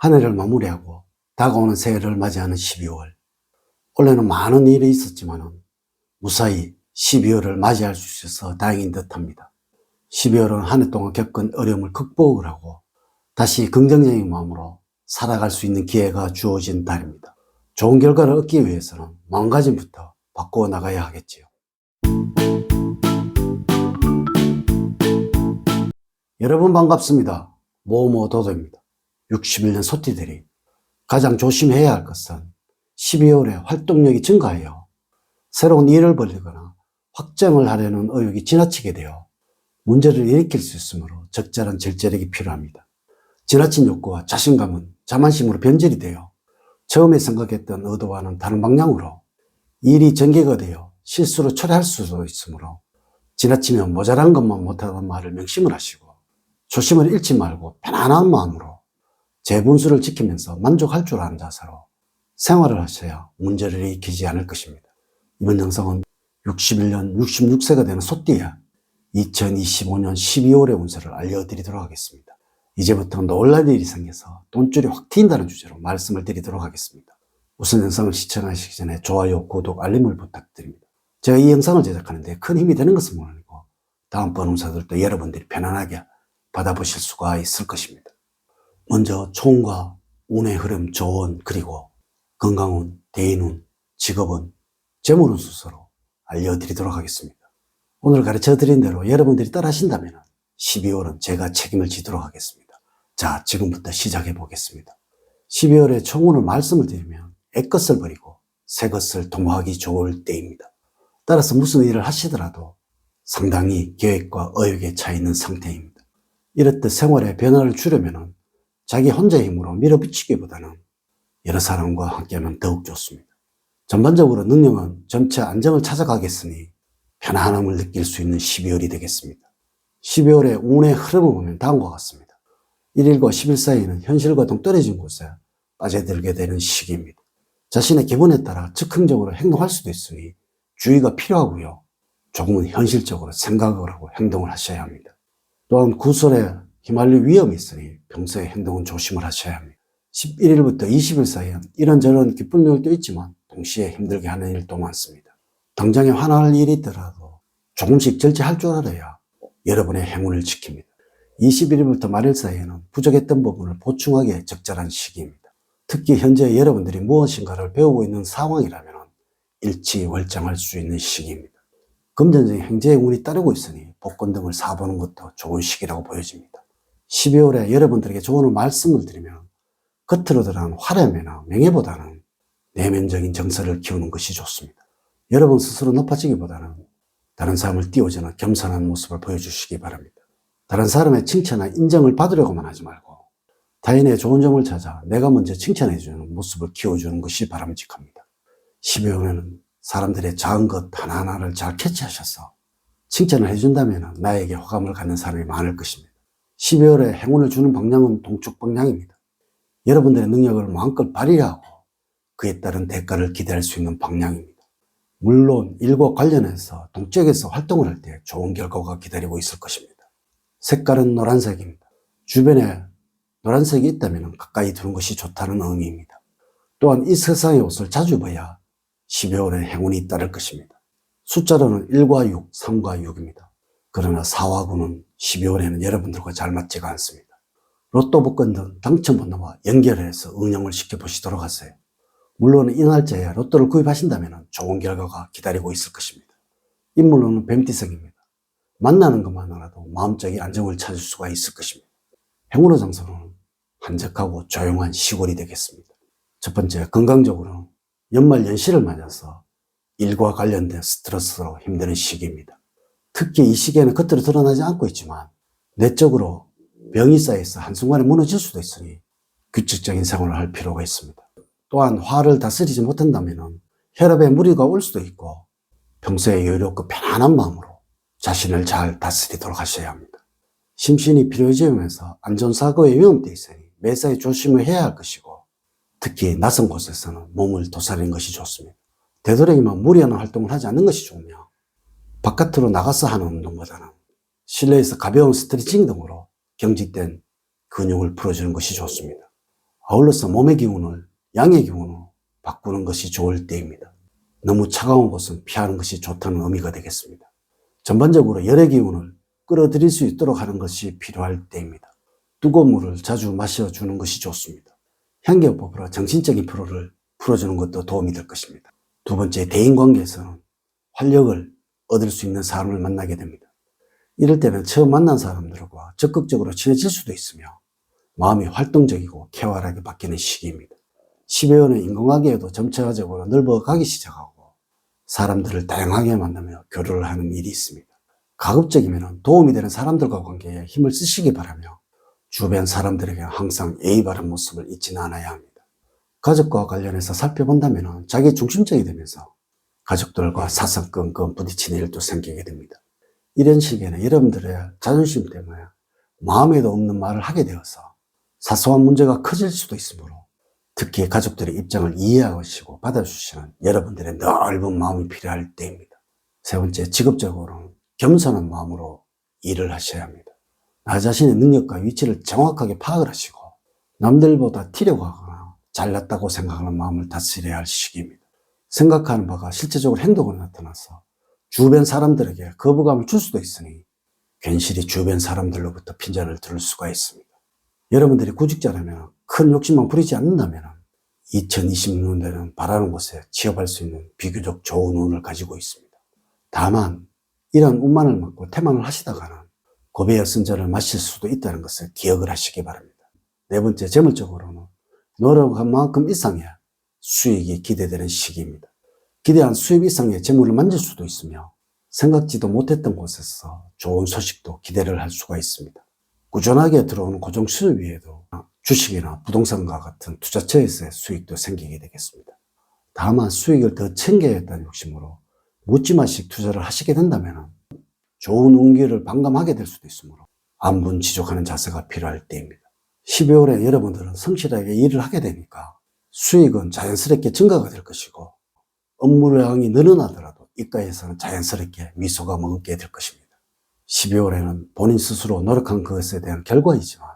한 해를 마무리하고 다가오는 새해를 맞이하는 12월. 올해는 많은 일이 있었지만 무사히 12월을 맞이할 수 있어서 다행인 듯 합니다. 12월은 한 해 동안 겪은 어려움을 극복을 하고 다시 긍정적인 마음으로 살아갈 수 있는 기회가 주어진 달입니다. 좋은 결과를 얻기 위해서는 마음가짐부터 바꾸어 나가야 하겠지요. 여러분 반갑습니다. 모모도도입니다. 61년 소띠들이 가장 조심해야 할 것은 12월에 활동력이 증가하여 새로운 일을 벌리거나 확정을 하려는 의욕이 지나치게 되어 문제를 일으킬 수 있으므로 적절한 절제력이 필요합니다. 지나친 욕구와 자신감은 자만심으로 변질이 되어 처음에 생각했던 의도와는 다른 방향으로 일이 전개가 되어 실수로 처리할 수도 있으므로 지나치면 모자란 것만 못하다는 말을 명심을 하시고 초심을 잃지 말고 편안한 마음으로 제 분수를 지키면서 만족할 줄 아는 자세로 생활을 하셔야 문제를 일으키지 않을 것입니다. 이번 영상은 61년 66세가 되는 소띠야 2025년 12월의 운세를 알려드리도록 하겠습니다. 이제부터 놀랄 일이 생겨서 돈줄이 확 트인다는 주제로 말씀을 드리도록 하겠습니다. 우선 영상을 시청하시기 전에 좋아요, 구독, 알림을 부탁드립니다. 제가 이 영상을 제작하는데 큰 힘이 되는 것은 물론이고 다음번 운세들도 여러분들이 편안하게 받아보실 수가 있을 것입니다. 먼저 총과 운의 흐름, 조언, 그리고 건강운, 대인운, 직업운, 재물운 순서로 알려드리도록 하겠습니다. 오늘 가르쳐 드린 대로 여러분들이 따라 하신다면 12월은 제가 책임을 지도록 하겠습니다. 자, 지금부터 시작해 보겠습니다. 12월에 총운을 말씀을 드리면 애것을 버리고 새 것을 도모하기 좋을 때입니다. 따라서 무슨 일을 하시더라도 상당히 계획과 의욕에 차 있는 상태입니다. 이렇듯 생활에 변화를 주려면 자기 혼자의 힘으로 밀어붙이기보다는 여러 사람과 함께하면 더욱 좋습니다. 전반적으로 능력은 점차 안정을 찾아가겠으니 편안함을 느낄 수 있는 12월이 되겠습니다. 12월의 운의 흐름을 보면 다음과 같습니다. 1일과 10일 사이에는 현실과 동떨어진 곳에 빠져들게 되는 시기입니다. 자신의 기분에 따라 즉흥적으로 행동할 수도 있으니 주의가 필요하고요. 조금은 현실적으로 생각을 하고 행동을 하셔야 합니다. 또한 구설에 휘말릴 위험이 있으니 평소에 행동은 조심을 하셔야 합니다. 11일부터 20일 사이엔 이런저런 기쁜 일도 있지만 동시에 힘들게 하는 일도 많습니다. 당장에 화날 일이 있더라도 조금씩 절제할 줄 알아야 여러분의 행운을 지킵니다. 21일부터 말일 사이에는 부족했던 부분을 보충하기에 적절한 시기입니다. 특히 현재 여러분들이 무엇인가를 배우고 있는 상황이라면 일치월장할 수 있는 시기입니다. 금전적인 행제의 운이 따르고 있으니 복권 등을 사보는 것도 좋은 시기라고 보여집니다. 12월에 여러분들에게 조언을 말씀을 드리면 겉으로 드러난 화려함이나 명예보다는 내면적인 정서를 키우는 것이 좋습니다. 여러분 스스로 높아지기보다는 다른 사람을 띄워주는 겸손한 모습을 보여주시기 바랍니다. 다른 사람의 칭찬이나 인정을 받으려고만 하지 말고 타인의 좋은 점을 찾아 내가 먼저 칭찬해주는 모습을 키워주는 것이 바람직합니다. 12월에는 사람들의 작은 것 하나하나를 잘 캐치하셔서 칭찬을 해준다면 나에게 호감을 갖는 사람이 많을 것입니다. 12월에 행운을 주는 방향은 동쪽 방향입니다. 여러분들의 능력을 마음껏 발휘하고 그에 따른 대가를 기대할 수 있는 방향입니다. 물론 일과 관련해서 동쪽에서 활동을 할 때 좋은 결과가 기다리고 있을 것입니다. 색깔은 노란색입니다. 주변에 노란색이 있다면 가까이 두는 것이 좋다는 의미입니다. 또한 이 세상의 옷을 자주 입어야 12월에 행운이 따를 것입니다. 숫자로는 1과 6, 3과 6입니다. 그러나 4와 9는 12월에는 여러분들과 잘 맞지가 않습니다. 로또 복권 등 당첨 번호와 연결해서 응용을 시켜보시도록 하세요. 물론 이 날짜에 로또를 구입하신다면 좋은 결과가 기다리고 있을 것입니다. 인물로는 뱀띠성입니다. 만나는 것만으로도 마음적인 안정을 찾을 수가 있을 것입니다. 행운의 장소는 한적하고 조용한 시골이 되겠습니다. 첫 번째, 건강적으로는 연말 연시를 맞아서 일과 관련된 스트레스로 힘드는 시기입니다. 특히 이 시기에는 겉으로 드러나지 않고 있지만 내적으로 병이 쌓여서 한순간에 무너질 수도 있으니 규칙적인 생활을 할 필요가 있습니다. 또한 화를 다스리지 못한다면 혈압에 무리가 올 수도 있고 평소에 여유롭고 편안한 마음으로 자신을 잘 다스리도록 하셔야 합니다. 심신이 필요해지면서 안전사고의 위험도 있으니 매사에 조심을 해야 할 것이고 특히 낯선 곳에서는 몸을 도사리는 것이 좋습니다. 되도록이면 무리하는 활동을 하지 않는 것이 좋으며 바깥으로 나가서 하는 운동보다는 실내에서 가벼운 스트레칭 등으로 경직된 근육을 풀어주는 것이 좋습니다. 아울러서 몸의 기운을 양의 기운으로 바꾸는 것이 좋을 때입니다. 너무 차가운 곳은 피하는 것이 좋다는 의미가 되겠습니다. 전반적으로 열의 기운을 끌어들일 수 있도록 하는 것이 필요할 때입니다. 뜨거운 물을 자주 마셔주는 것이 좋습니다. 향기요법으로 정신적인 피로를 풀어주는 것도 도움이 될 것입니다. 두 번째, 대인관계에서는 활력을 얻을 수 있는 사람을 만나게 됩니다. 이럴 때는 처음 만난 사람들과 적극적으로 친해질 수도 있으며 마음이 활동적이고 쾌활하게 바뀌는 시기입니다. 12월은 인공관계에도 점차적으로 넓어가기 시작하고 사람들을 다양하게 만나며 교류를 하는 일이 있습니다. 가급적이면 도움이 되는 사람들과 관계에 힘을 쓰시기 바라며 주변 사람들에게 항상 예의 바른 모습을 잊지는 않아야 합니다. 가족과 관련해서 살펴본다면 자기 중심적이 되면서 가족들과 사성건건 부딪히는 일도 생기게 됩니다. 이런 시기에는 여러분들의 자존심 때문에 마음에도 없는 말을 하게 되어서 사소한 문제가 커질 수도 있으므로 특히 가족들의 입장을 이해하시고 받아주시는 여러분들의 넓은 마음이 필요할 때입니다. 세 번째, 직업적으로는 겸손한 마음으로 일을 하셔야 합니다. 나 자신의 능력과 위치를 정확하게 파악을 하시고 남들보다 튀려고 하거나 잘났다고 생각하는 마음을 다스려야 할 시기입니다. 생각하는 바가 실제적으로 행동으로 나타나서 주변 사람들에게 거부감을 줄 수도 있으니 괜시리 주변 사람들로부터 핀잔을 들을 수가 있습니다. 여러분들이 구직자라면 큰 욕심만 부리지 않는다면 2026년에는 바라는 곳에 취업할 수 있는 비교적 좋은 운을 가지고 있습니다. 다만 이런 운만을 맞고 태만을 하시다가는 고배의 선전을 마실 수도 있다는 것을 기억을 하시기 바랍니다. 네 번째, 재물적으로는 노력한 만큼 이상의 수익이 기대되는 시기입니다. 기대한 수입 이상의 재물을 만질 수도 있으며 생각지도 못했던 곳에서 좋은 소식도 기대를 할 수가 있습니다. 꾸준하게 들어오는 고정 수입 외에도 주식이나 부동산과 같은 투자처에서의 수익도 생기게 되겠습니다. 다만 수익을 더 챙겨야겠다는 욕심으로 묻지마식 투자를 하시게 된다면 좋은 운기를 반감하게 될 수도 있으므로 안분 지족하는 자세가 필요할 때입니다. 12월에 여러분들은 성실하게 일을 하게 되니까 수익은 자연스럽게 증가가 될 것이고 업무량이 늘어나더라도 입가에서는 자연스럽게 미소가 머금게 될 것입니다. 12월에는 본인 스스로 노력한 것에 대한 결과이지만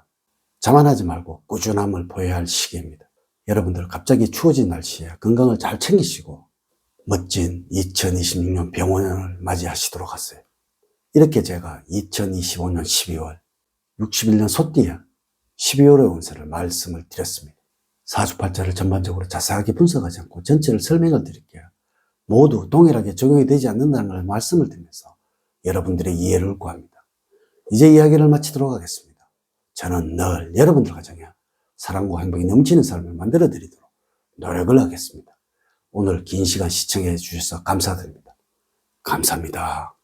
자만하지 말고 꾸준함을 보여야 할 시기입니다. 여러분들 갑자기 추워진 날씨에 건강을 잘 챙기시고 멋진 2026년 병원을 맞이하시도록 하세요. 이렇게 제가 2025년 12월 61년 소띠에 12월의 운세를 말씀을 드렸습니다. 사주팔자를 전반적으로 자세하게 분석하지 않고 전체를 설명을 드릴게요. 모두 동일하게 적용이 되지 않는다는 걸 말씀을 드리면서 여러분들의 이해를 구합니다. 이제 이야기를 마치도록 하겠습니다. 저는 늘 여러분들 가정에 사랑과 행복이 넘치는 삶을 만들어 드리도록 노력을 하겠습니다. 오늘 긴 시간 시청해 주셔서 감사드립니다. 감사합니다.